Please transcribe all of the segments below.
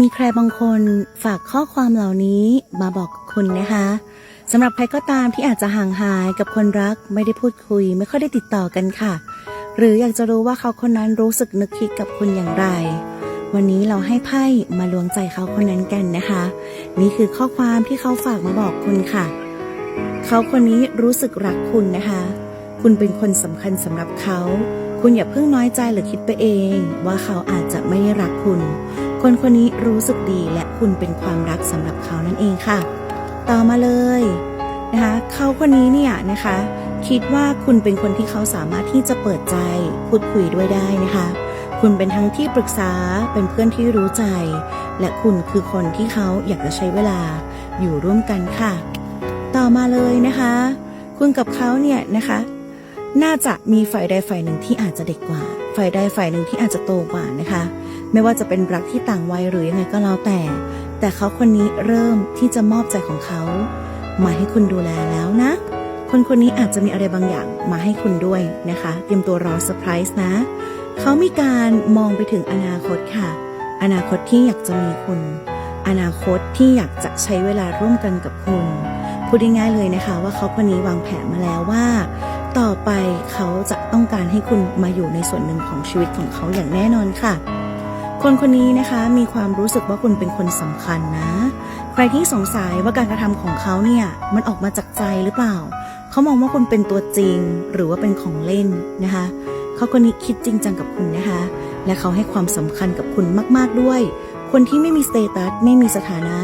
มีใครบางคนฝากข้อความเหล่านี้มาบอกคุณนะคะสำหรับใครก็ตามที่อาจจะห่างหายกับคนรักไม่ได้พูดคุย ไม่ค่อยได้ติดต่อกันค่ะ หรืออยากจะรู้ว่าเขาคนนั้นรู้สึกนึกคิดกับคุณอย่างไร วันนี้เราให้ไพ่มาลวงใจเขาคนนั้นกันนะคะ นี่คือข้อความที่เขาฝากมาบอกคุณค่ะ เขาคนนี้รู้สึกรักคุณนะคะ คุณเป็นคนสำคัญสำหรับเขา คุณอย่าเพิ่งน้อยใจหรือคิดไปเอง ว่าเขาอาจจะไม่ได้รักคุณ คนคนนี้รู้สึกดีและคุณเป็นความรักสำหรับเขานั่นเองค่ะ ต่อมาเลยนะคะเขาคนนี้เนี่ยนะคะ คิดว่าคุณเป็นคนที่เขาสามารถที่จะเปิดใจพูดคุยด้วยได้นะคะ คุณเป็นทั้งที่ปรึกษาเป็นเพื่อนที่รู้ใจ และคุณคือคนที่เขาอยากจะใช้เวลาอยู่ร่วมกันค่ะ ต่อมาเลยนะคะ คุณกับเขาเนี่ยนะคะ น่าจะมีฝ่ายใดฝ่ายหนึ่งที่อาจจะเด็กกว่า ฝ่ายใดฝ่ายหนึ่งที่อาจจะโตกว่านะคะ ไม่ว่าจะเป็นรักที่ต่างวัยหรือยังไงก็แล้วแต่ แต่เขาคนนี้เริ่มที่จะมอบใจของเขามาให้คุณดูแลแล้วนะ คนคนนี้อาจจะมีอะไรบางอย่างมาให้คุณด้วยนะคะ เตรียมตัวรอเซอร์ไพรส์นะ เขามีการมองไปถึงอนาคตค่ะ อนาคตที่อยากจะมีคุณ อนาคตที่อยากจะใช้เวลาร่วมกันกับคุณ พูดง่ายๆเลยนะคะ ว่าเขาคนนี้วางแผนมาแล้วว่า ต่อไปเขาจะต้องการให้คุณมาอยู่ในส่วนหนึ่งของชีวิตของเขาอย่างแน่นอนค่ะ คนคนนี้นะคะมีความรู้สึกว่าคุณเป็นคนสำคัญนะ ใครที่สงสัยว่าการกระทำของเขาเนี่ยมันออกมาจากใจหรือเปล่า เขามองว่าคุณเป็นตัวจริงหรือว่าเป็นของเล่นนะคะเขาคนนี้คิดจริงจังกับคุณนะคะ และเขาให้ความสำคัญกับคุณมาก ๆด้วย คนที่ไม่มีสเตตัสไม่มีสถานะ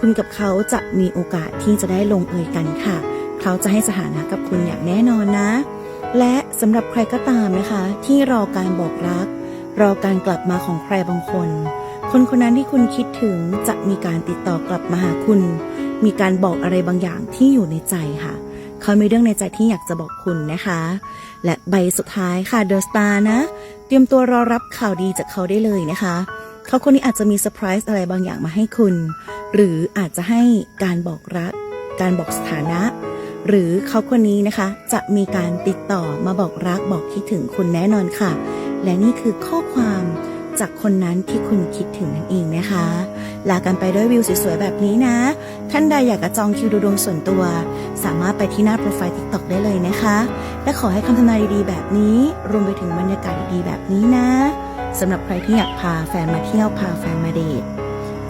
คุณกับเขาจะมีโอกาสที่จะได้ลงเอยกันค่ะ เขาจะให้สถานะกับคุณอย่างแน่นอนนะ และสำหรับใครก็ตามนะคะ ที่รอการบอกรัก รอการกลับมาของใครบางคน คนคนนั้นที่คุณคิดถึงจะมีการติดต่อกลับมาหาคุณ มีการบอกอะไรบางอย่างที่อยู่ในใจค่ะ เขามีเรื่องในใจที่อยากจะบอกคุณนะคะ และใบสุดท้ายค่ะเดอะสตาร์นะ เตรียมตัวรอรับข่าวดีจากเขาได้เลยนะคะ เขาคนนี้อาจจะมีเซอร์ไพรส์อะไรบางอย่างมาให้คุณ หรืออาจจะให้การบอกรัก การบอกสถานะหรือเขาคนนี้นะคะจะมีการติดต่อมาบอกรักบอกคิดถึงคุณแน่นอนค่ะ และนี่คือข้อความจากคนนั้นที่คุณคิดถึงนั่นเองนะคะ ลากันไปด้วยวิวสวยๆแบบนี้นะ ท่านใดอยากจะจองคิวดูดวงส่วนตัว สามารถไปที่หน้าโปรไฟล์ TikTok ได้เลยนะคะ และขอให้คำทำนายดีๆ แบบนี้ รวมไปถึงบรรยากาศดีๆ แบบนี้นะสำหรับใครที่อยากพาแฟนมาเที่ยวพาแฟนมาเดท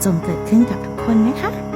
จงเกิดขึ้นกับทุกคนนะคะ